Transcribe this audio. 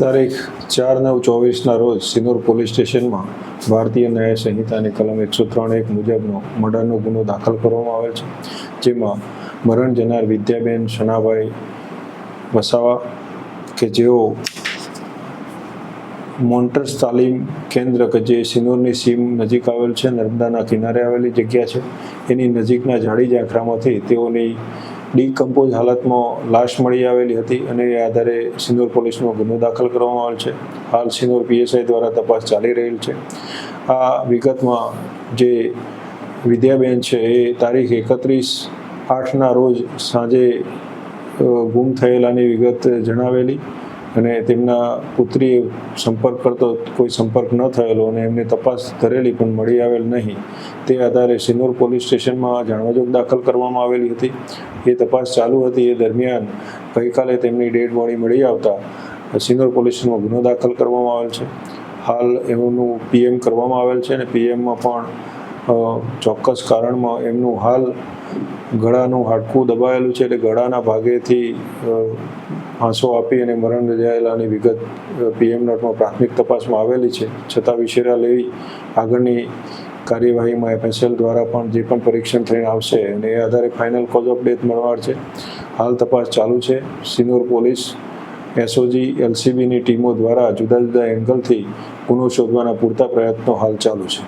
તારીખ ચાર નવ ચોવીસના રોજ સિનોર પોલીસ સ્ટેશનમાં ભારતીય ન્યાય સંહિતાની કલમ એકસો ત્રણ એક મુજબનો મર્ડરનો ગુનો દાખલ કરવામાં આવેલ છે. જેમાં મરણ જનાર વિદ્યાબેન શણાભાઈ વસાવા કે જેઓ મોન્ટર્સ તાલીમ કેન્દ્ર કે જે સિનોરની સીમ નજીક આવેલ છે, નર્મદાના કિનારે આવેલી જગ્યા છે. એની નજીકના જાડી ઝાંખરામાંથી તેઓની ડીકમ્પોઝ હાલતમાં લાશ મળી આવેલી હતી અને એ આધારે સિનોર પોલીસનો ગુનો દાખલ કરવામાં આવેલ છે. હાલ સિનોર પીએસઆઈ દ્વારા તપાસ ચાલી રહેલ છે. આ વિગતમાં જે વિદ્યાબેન છે એ તારીખ એકત્રીસ આઠના રોજ સાંજે ગુમ થયેલાની વિગત જણાવેલી. અને તેમના પુત્રીએ સંપર્ક કરતો કોઈ સંપર્ક ન થયેલો અને એમને તપાસ કરેલી પણ મળી આવેલ નહીં. તે આધારે સિનોર પોલીસ સ્ટેશનમાં જાણવાજોગ દાખલ કરવામાં આવેલી હતી. એ તપાસ ચાલુ હતી. એ દરમિયાન ગઈકાલે તેમની ડેડ બોડી મળી આવતા સિનોર પોલીસમાં ગુનો દાખલ કરવામાં આવેલ છે. હાલ એમનું પીએમ કરવામાં આવેલ છે અને પીએમમાં પણ ચોક્કસ કારણમાં એમનું હાલ ગળાનું હાડકું દબાયેલું છે. એટલે ગળાના ભાગેથી આંસુ આપી અને મરણ રજાયેલાની વિગત પીએમ નોટમાં પ્રાથમિક તપાસમાં આવેલી છે. છતાં વિશેરા લેવી આગળની કાર્યવાહીમાં એફએસએલ દ્વારા પણ જે પણ પરીક્ષણ થઈને આવશે અને એ આધારે ફાઇનલ કોઝ ઓફ ડેથ મળવાર છે. હાલ તપાસ ચાલુ છે. સિનોર પોલીસ, એસઓજી, એલસીબીની ટીમો દ્વારા જુદા જુદા એંગલથી ગુનો શોધવાના પૂરતા પ્રયત્નો હાલ ચાલુ છે.